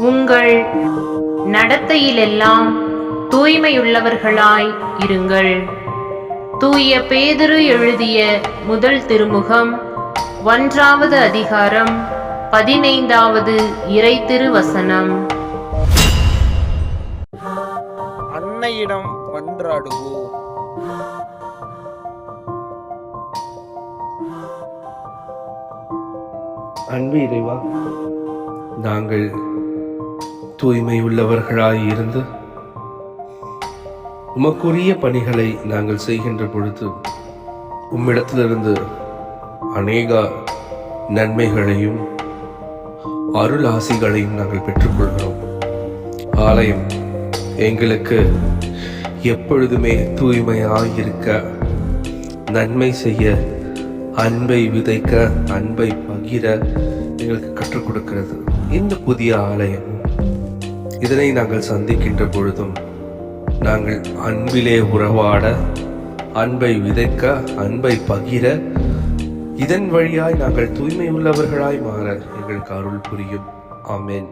உங்கள் நடத்தையிலெல்லாம் தூய்மையுள்ளவர்களாய் இருங்கள். தூய பேதரு எழுதிய முதல் திருமுகம் ஒன்றாவது அதிகாரம் பதினைந்தாவது இறை திருவசனம். அன்னையிடம் மன்றாடுவோம். அன்பு இறைவா நாங்கள் தூய்மை உள்ளவர்களாய் இருந்து உமக்குரிய பணிகளை நாங்கள் செய்கின்ற பொழுது உம்மிடத்திலிருந்து அநேக நன்மைகளையும் அருள் ஆசிகளையும் நாங்கள் பெற்றுக்கொள்கிறோம். ஆலயம் எங்களுக்கு எப்பொழுதுமே தூய்மையாக இருக்க நன்மை செய்ய அன்பை விதைக்க அன்பை பகிர எங்களுக்கு கற்றுக் கொடுக்கிறது. இந்த புதிய ஆலயம். இதனை நாங்கள் சந்திக்கின்ற பொழுதும் நாங்கள் அன்பிலே உறவாட அன்பை விதைக்க அன்பை பகிர இதன் வழியாய் நாங்கள் தூய்மை உள்ளவர்களாய் மாற எங்களுக்கு அருள் புரியும். ஆமேன்.